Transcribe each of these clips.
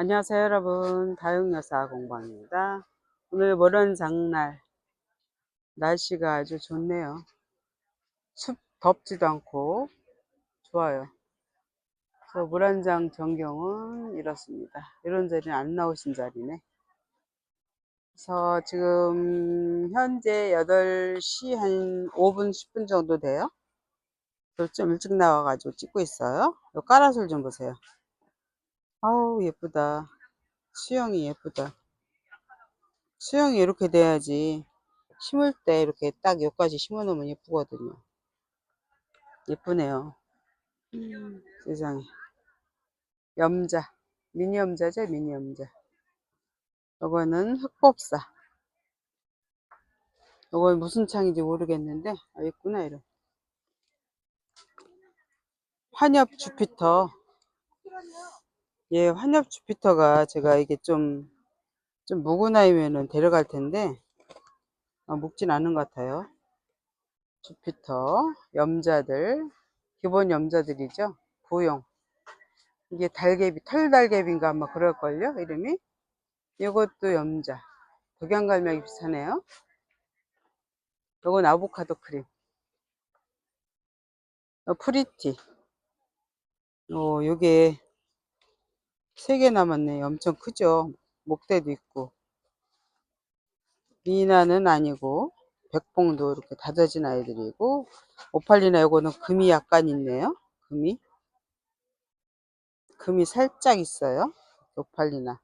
안녕하세요 여러분. 다육여사 공방입니다. 오늘 모런 장날. 날씨가 아주 좋네요. 춥 덥지도 않고 좋아요. 그래서 물한장 전경은 이렇습니다. 이런 자리는 안 나오신 자리네. 그래서 지금 현재 8시 한 5분 10분 정도 돼요. 좀 일찍 나와가지고 찍고 있어요. 요 까라솔 좀 보세요 아우 예쁘다. 수영이 예쁘다. 수영이 이렇게 돼야지 심을 때 이렇게 딱 여기까지 심어 놓으면 예쁘거든요. 예쁘네요. 음, 세상에. 염자. 미니 염자죠? 미니 염자. 요거는 흑법사. 요건 무슨 창인지 모르겠는데 아 있구나 이런 환엽 주피터 예, 환엽 주피터가 제가 이게 좀, 좀 묵은 아이면은 데려갈 텐데, 아, 묵진 않은 것 같아요. 주피터, 염자들, 기본 염자들이죠. 구용. 이게 달개비, 털달개비인가 아마 그럴걸요? 이름이? 이것도 염자. 독양갈매기 비슷하네요. 이건 아보카도 크림. 어, 프리티. 어, 요게 세 개 남았네. 엄청 크죠? 목대도 있고. 미나는 아니고, 백봉도 이렇게 다져진 아이들이고, 오팔리나 요거는 금이 약간 있네요. 금이. 금이 살짝 있어요. 오팔리나.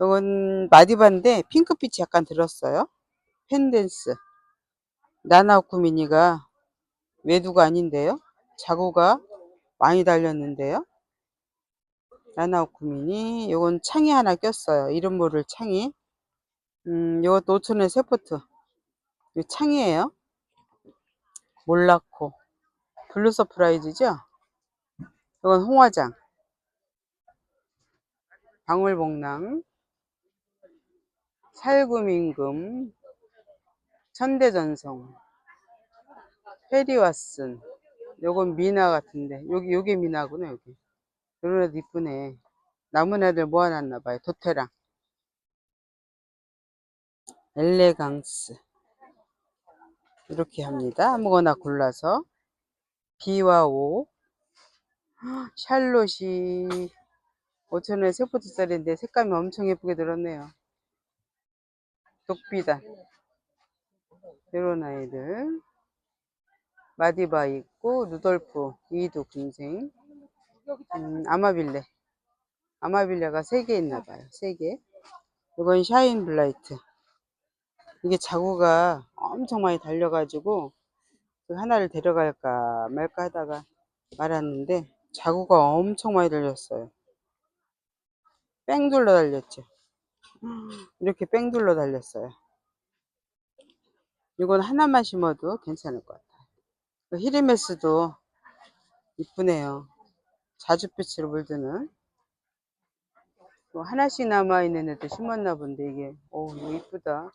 요건 마디바인데 핑크빛이 약간 들었어요. 펜댄스. 나나오쿠미니가 외두가 아닌데요. 자구가 많이 달렸는데요. 나나오쿠미니. 요건 창이 하나 꼈어요. 이름 모를 창이. 음, 요것도 5천원 세포트. 요 창이에요. 몰라코. 블루 서프라이즈죠? 이건 홍화장. 방울복랑. 살구민금. 천대전성. 페리와슨. 요건 미나 같은데. 여기, 요게 미나구나, 여기. 이런 애도 이쁘네. 남은 애들 모아놨나봐요. 도테랑. 엘레강스. 이렇게 합니다. 아무거나 골라서. B와 O. 샬롯이 5천원에 세포트짜리인데 색감이 엄청 예쁘게 들었네요. 독비단. 이런 아이들. 마디바 있고, 누돌프, 이두 군생. 음, 아마빌레. 아마빌레가 3개 있나 봐요. 3개. 이건 샤인 블라이트. 이게 자구가 엄청 많이 달려가지고, 그 하나를 데려갈까 말까 하다가 말았는데, 자구가 엄청 많이 달렸어요. 뺑 둘러 달렸죠. 이렇게 뺑 둘러 달렸어요. 이건 하나만 심어도 괜찮을 것 같아요. 그 히리메스도 이쁘네요. 자주빛으로 물드는. 또 하나씩 남아있는 애도 심었나 본데, 이게. 오, 이거 이쁘다.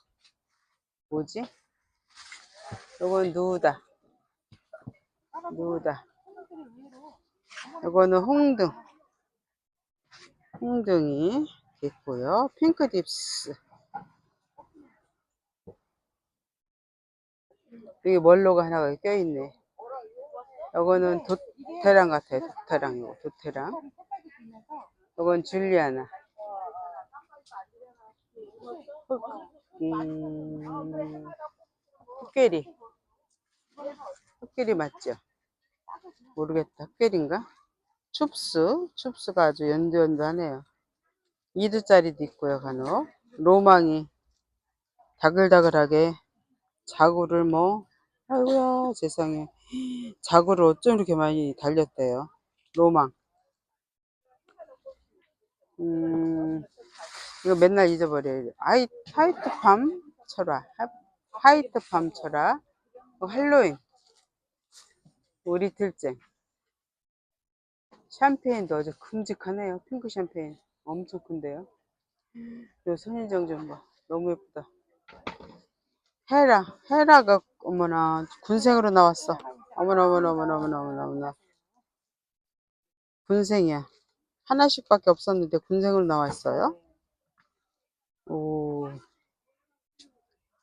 뭐지? 이건 누우다. 누우다. 이거는 홍등. 홍등이 있고요. 핑크 딥스. 여기 멀로가 하나가 껴있네. 이거는 도테랑 같아요. 도테랑, 이거, 도테랑. 이건 줄리아나. 음, 흑계리. 흑계리 맞죠? 모르겠다. 흑계리인가? 춥스. 춥스가 아주 연두연두하네요. 2두짜리도 있고요, 간혹. 로망이 다글다글하게 자구를 뭐, 아이고야, 세상에. 자구를 어쩜 이렇게 많이 달렸대요. 로망. 음, 이거 맨날 잊어버려요. 아이, 화이트 팜 철화. 화이트 팜 철화. 어, 할로윈. 우리 틀쟁. 샴페인도 아주 큼직하네요. 핑크 샴페인. 엄청 큰데요. 요 선인장 좀 봐. 너무 예쁘다. 헤라. 헤라가, 어머나, 군생으로 나왔어. 어머나, 어머나, 어머나, 어머나, 어머나, 어머나. 군생이야. 하나씩밖에 없었는데 군생으로 나와 있어요. 오.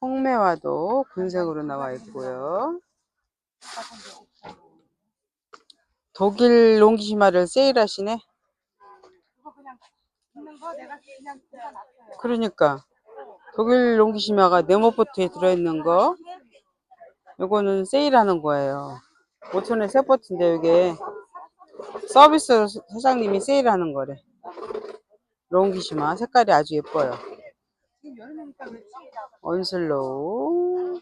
홍매화도 군생으로 나와 있고요. 독일 롱기시마를 세일하시네. 그러니까 독일 롱기시마가 네모포트에 들어있는 거 요거는 세일하는 거예요. 5천원에 세 포트인데 이게 서비스 사장님이 세일하는 거래. 롱기시마 색깔이 아주 예뻐요. 언슬로우.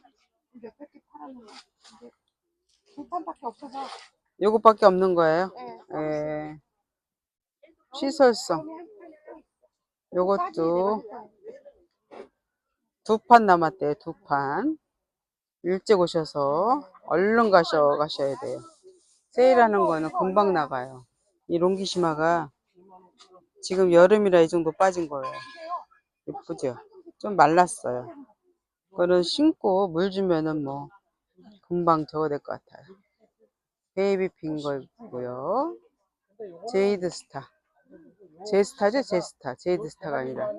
요것밖에 없는 거예요. 예. 예. 시설성 요것도 두 판 남았대요. 두 판. 일찍 오셔서 얼른 가셔 가셔야 돼요. 세일하는 거는 금방 나가요. 이 롱기시마가 지금 여름이라 이 정도 빠진 거예요. 예쁘죠? 좀 말랐어요. 그거는 신고 물 주면은 뭐 금방 저거 될 것 같아요. 베이비 핑거 있고요. 제이드 스타. 제스타죠? 제스타. 제이드 스타가 아니라.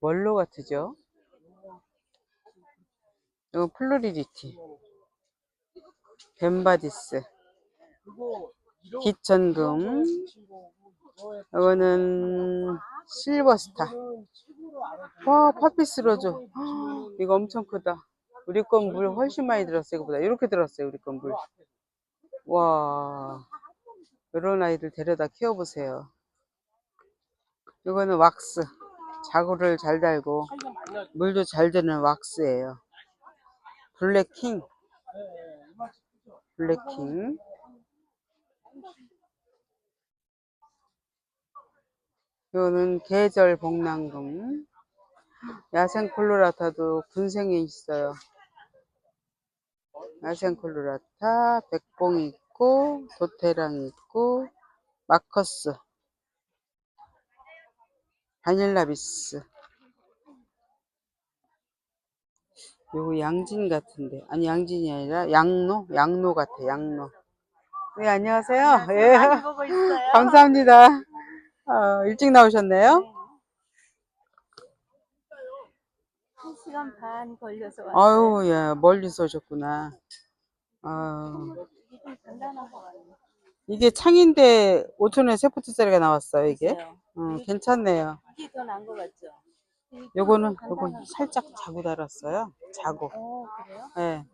원로 같으죠? 이건 플루리리티. 벤바디스. 기천금. 이거는 실버스타. 와, 파피스 로즈. 헉, 이거 엄청 크다. 우리 건 물 훨씬 많이 들었어요. 이거보다. 이렇게 들었어요. 우리 건 물. 와. 이런 아이들 데려다 키워보세요. 이거는 왁스. 자구를 잘 달고 물도 잘 드는 왁스예요. 블랙킹. 블랙킹. 이거는 계절 복랑금. 야생 콜로라타도 군생에 있어요. 야생 콜로라타, 백봉이 있고, 도테랑 있고, 마커스, 바닐라비스. 요거 양진 같은데. 아니, 양진이 아니라 양로? 양로 같아, 양로. 네, 안녕하세요. 예. 많이 보고 있어요. 감사합니다. 어, 일찍 나오셨네요. 한 시간 반 걸려서 왔어요. 아유, 예, 멀리서 오셨구나. 아, 이게 좀 간단한 거 같아요. 이게 창인데 5천원에 세 포트짜리가 나왔어요, 이게. 어, 괜찮네요. 이게 더 나은 거 같죠? 요거는, 좀 요건 살짝 자고 달았어요. 자고. 거. 어, 그래요? 예.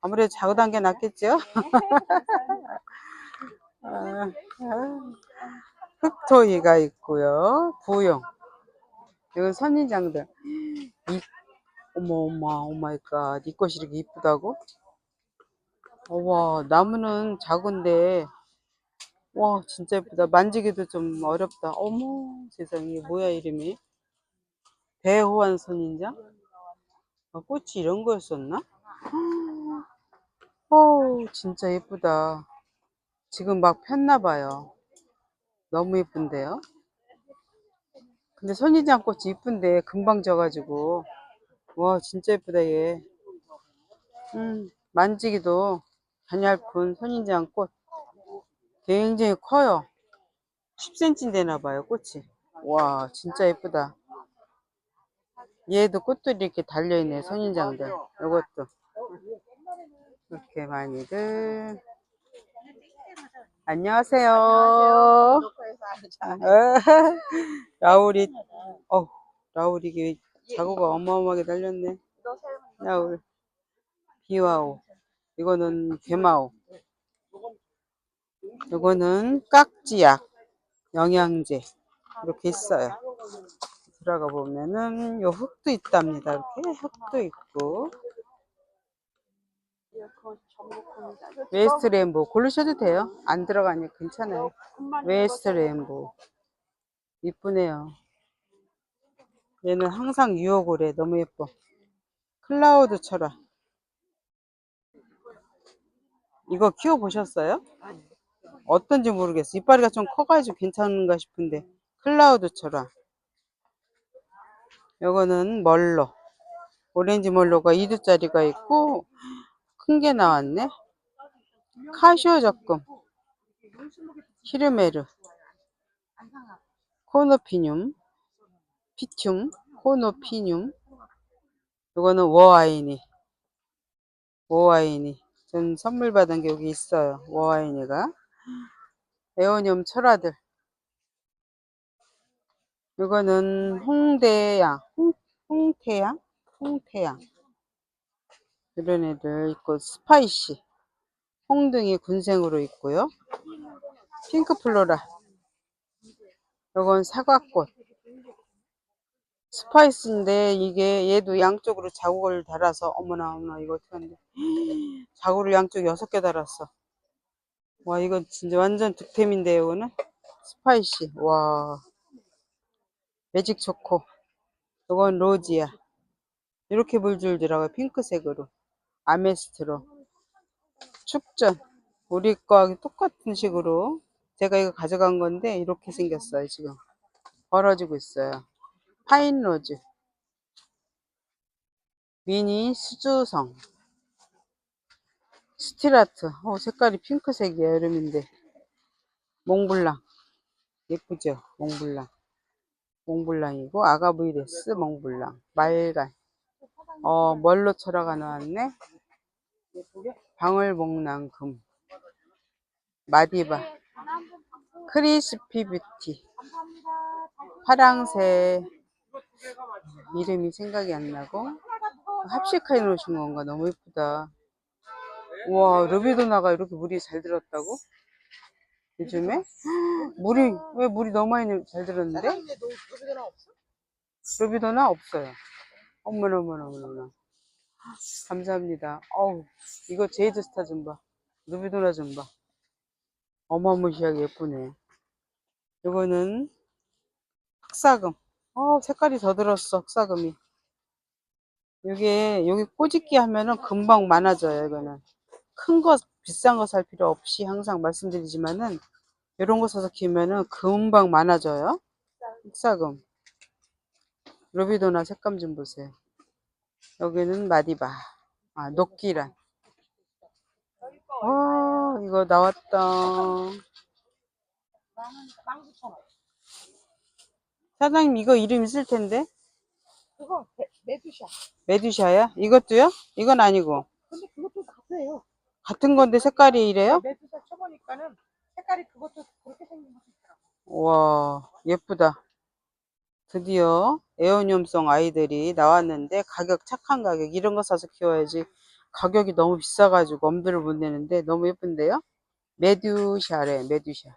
아무래도 자고 단게 낫겠죠? 아, 아. 흑토이가 있고요. 부용. 이건 선인장들. 이, 어머, 어머, 오마이갓. 이 꽃이 이렇게 이쁘다고? 어, 와, 나무는 작은데, 와, 진짜 예쁘다. 만지기도 좀 어렵다. 어머, 세상에. 뭐야, 이름이? 배호환 선인장? 아, 꽃이 이런 거였었나? 어우, 진짜 예쁘다. 지금 막 폈나봐요. 너무 예쁜데요? 근데 선인장 꽃이 이쁜데 금방 져가지고. 와, 진짜 예쁘다, 얘. 음, 만지기도 가냘픈 선인장 꽃. 굉장히 커요. 10cm 되나봐요, 꽃이. 와, 진짜 예쁘다. 얘도 꽃들이 이렇게 달려있네, 선인장들. 이것도. 이렇게 많이들. 안녕하세요. 라울이, 어 라울이 이게 자구가 어마어마하게 달렸네. 라울. 비와오. 이거는 괴마오. 이거는 깍지약. 영양제. 이렇게 있어요. 들어가 보면은 요 흙도 있답니다. 이렇게 흙도 있고. 웨스트 레인보우 고르셔도 돼요. 안 들어가니 괜찮아요. 웨스트 레인보우 이쁘네요. 얘는 항상 유혹을 해. 너무 예뻐. 클라우드 철화. 이거 키워 보셨어요? 어떤지 모르겠어. 이파리가 좀 커가지고 괜찮은가 싶은데. 클라우드 철화. 요거는 멀로. 오렌지 멀로가 2두짜리가 있고 큰 게 나왔네. 카시오 적금. 히르메르. 코노피늄, 피튬, 코노피늄. 이거는 워아이니. 워아이니. 전 선물 받은 게 여기 있어요. 워아이니가. 에오늄 철화들. 이거는 홍대양, 홍, 홍태양? 홍태양. 이런 애들 있고, 스파이시. 홍등이 군생으로 있고요. 핑크 플로라. 이건 사과꽃. 스파이스인데 이게 얘도 양쪽으로 자국을 달아서 어머나 어머나 이거 하는데 자국을 양쪽 여섯 개 달았어. 와 이거 진짜 완전 득템인데 이거는 스파이시. 와 매직 초코. 이건 로지야. 이렇게 물줄 들어가 핑크색으로. 아메스트로. 축전. 우리 거하고 똑같은 식으로 제가 이거 가져간 건데 이렇게 생겼어요 지금. 벌어지고 있어요. 파인 로즈. 미니 수주성. 스틸아트. 어, 색깔이 핑크색이야 여름인데. 몽블랑. 예쁘죠 몽블랑 몽블랑이고 아가브이레스 몽블랑. 말갈. 어 멀로 철화가 나왔네? 방울복랑금. 마디바. 크리스피 뷰티. 파랑새. 이름이 생각이 안 나고. 합식해 놓으신 건가? 너무 예쁘다. 우와 르비도나가 이렇게 물이 잘 들었다고 요즘에? 물이 왜 물이 너무 많이 잘 들었는데? 르비도나 없어요. 어머나 어머나 어머나. 감사합니다. 어우 이거 제이드 스타 좀봐. 르비도나 좀 봐. 어마무시하게 예쁘네. 이거는 흑사금. 어 색깔이 더 들었어 흑사금이. 이게 여기 꼬집기 하면은 금방 많아져요 이거는. 큰 거 비싼 거 살 필요 없이 항상 말씀드리지만은 이런 거 사서 키우면은 금방 많아져요 흑사금 루비도나 색감 좀 보세요 여기는 마디바 아 녹기란 어 이거 나왔다 사장님 이거 이름 있을 텐데 그거 메- 메두샤. 메두샤야? 이것도요? 이건 아니고 근데 그것도 같아요. 같은 건데 색깔이 이래요? 메두샤 쳐보니까는 색깔이 그것도 그렇게 생긴 것도 있더라고. 와 예쁘다. 드디어 에어늄성 아이들이 나왔는데 가격 착한 가격 이런 거 사서 키워야지. 가격이 너무 비싸가지고 엄두를 못 내는데 너무 예쁜데요? 메두샤래 메두샤.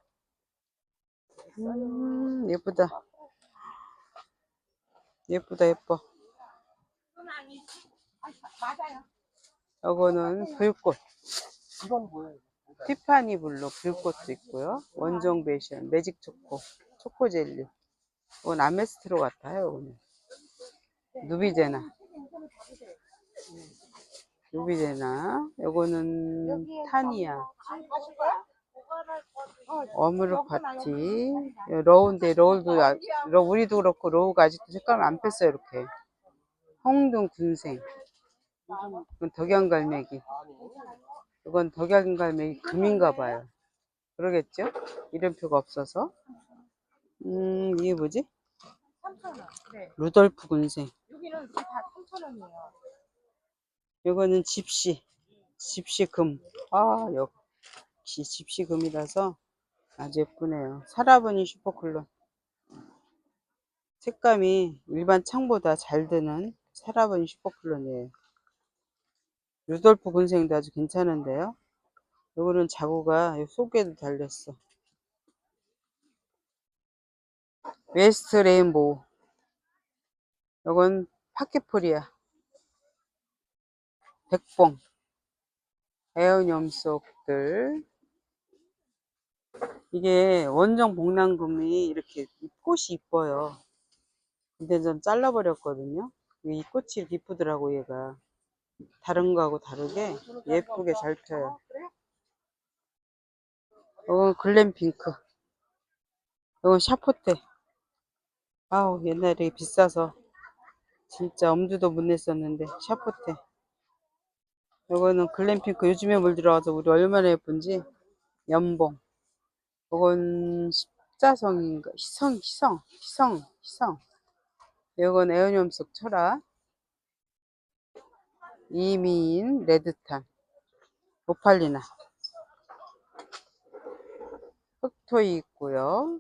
음 예쁘다. 예쁘다 예뻐. 맞아요. 요거는 불꽃. 이건 뭐예요? 티파니 블루 불꽃도 있고요. 원종 베이션 매직 초코 초코 젤리. 이건 아메스트로 같아요 오늘 누비제나. 누비제나. 요거는 타니아. 거야? 어, 어무르 파티. 러우인데 러우도 아- 러 우리도 그렇고 러우가 아직도 색감을 안 뺐어요 이렇게. 홍등 군생 이건 덕양갈매기. 이건 덕양갈매기 금인가 봐요. 그러겠죠? 이름표가 없어서. 음 이게 뭐지? 3,000원. 네. 루돌프 군생. 여기는 다 3,000원이에요. 이거는 집시. 집시 금 아 역시 집시 금이라서 아주 예쁘네요. 사라버니 슈퍼클론. 색감이 일반 창보다 잘 드는 사라버니 슈퍼클론이에요 루돌프 군생도 아주 괜찮은데요. 요거는 자구가 요 속에도 달렸어. 웨스트 레인보우. 요건 파케포리아. 백봉. 에어염 속들. 이게 원정 복랑금이 이렇게 꽃이 이뻐요. 근데 좀 잘라버렸거든요. 이 꽃이 이렇게 이쁘더라고 얘가 다른 거하고 다르게 예쁘게 잘 펴요. 이건 글램핑크. 이건 샤포테 아우 옛날에 비싸서 진짜 엄두도 못 냈었는데 샤포테 이거는 글램핑크. 요즘에 물 들어가서 우리 얼마나 예쁜지? 연봉. 이건 십자성인가? 희성, 희성, 희성, 희성. 이건 에어늄 속 철학. 이미인, 레드탄. 오팔리나. 흑토이 있고요.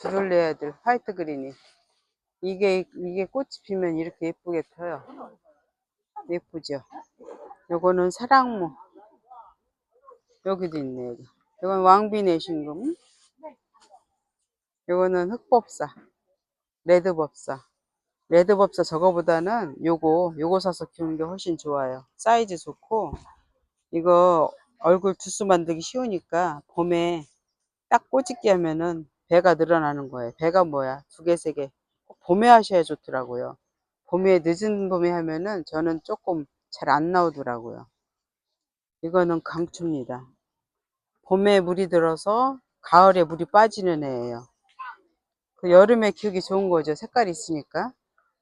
브롤레아들, 화이트 그린이. 이게, 이게 꽃이 피면 이렇게 예쁘게 펴요. 예쁘죠? 요거는 사랑무. 여기도 있네, 여기. 이건 왕비네 신금. 요거는 흑법사. 레드법사. 레드법사 저거보다는 요거, 요거 사서 키우는 게 훨씬 좋아요. 사이즈 좋고, 이거 얼굴 두수 만들기 쉬우니까 봄에 딱 꼬집기 하면은 배가 늘어나는 거예요. 배가 뭐야? 두 개, 세 개. 꼭 봄에 하셔야 좋더라고요. 봄에, 늦은 봄에 하면은 저는 조금 잘 안 나오더라고요. 이거는 강추입니다. 봄에 물이 들어서 가을에 물이 빠지는 애예요. 그 여름에 키우기 좋은 거죠. 색깔이 있으니까.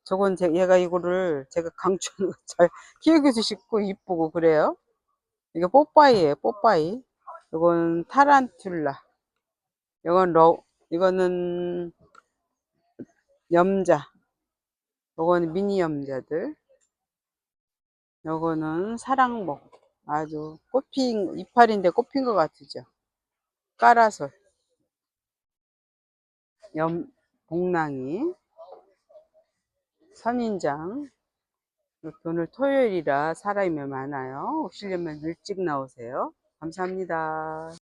저건 제, 얘가 이거를 제가 강추하는 거잘 키우기도 쉽고 이쁘고 그래요. 이게 뽀빠이예요. 뽀빠이. 이건 타란툴라. 이건 러, 이거는 염자. 이거는 미니 염자들. 요거는 사랑목. 아주 꽃핀, 이파리인데 꽃핀 것 같으죠. 까라솔. 염, 복랑이. 선인장. 오늘 토요일이라 사람이 많아요. 오시려면 일찍 나오세요. 감사합니다.